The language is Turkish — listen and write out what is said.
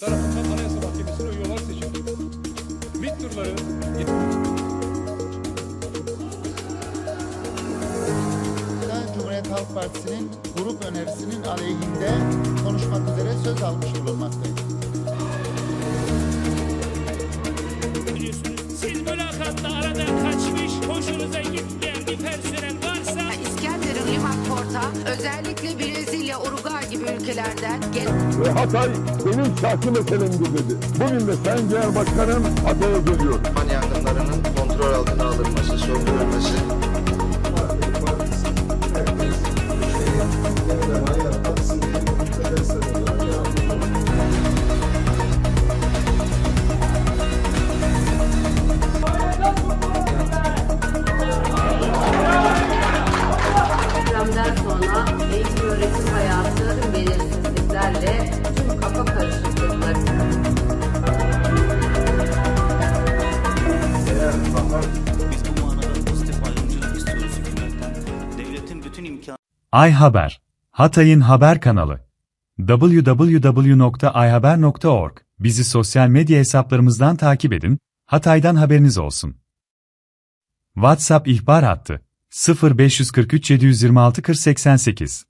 tarafından Anayasa Mahkemesi'ne üye olarak seçildi. MİT turları Cumhuriyet Halk Partisi'nin grup önerisinin aleyhinde konuşmak üzere söz almış bulunmaktayım. Özellikle Brezilya, Uruguay gibi ülkelerden gelen Ve Hatay benim şahsi meselemdir dedi. Bugün de Sayın Genel Başkanım Hatay'a geliyor. yangınlarının kontrol sonra eğitim öğretim hayatı tüm belirsizliklerle, tüm kafa karışıklıkları Biz bu manada pozitif ayrımcılık istiyoruz hükümetten. Devletin bütün imkan Ay Haber, Hatay'ın haber kanalı. www.ayhaber.org Bizi sosyal medya hesaplarımızdan takip edin, Hatay'dan haberiniz olsun. WhatsApp ihbar hattı 0543 726 4088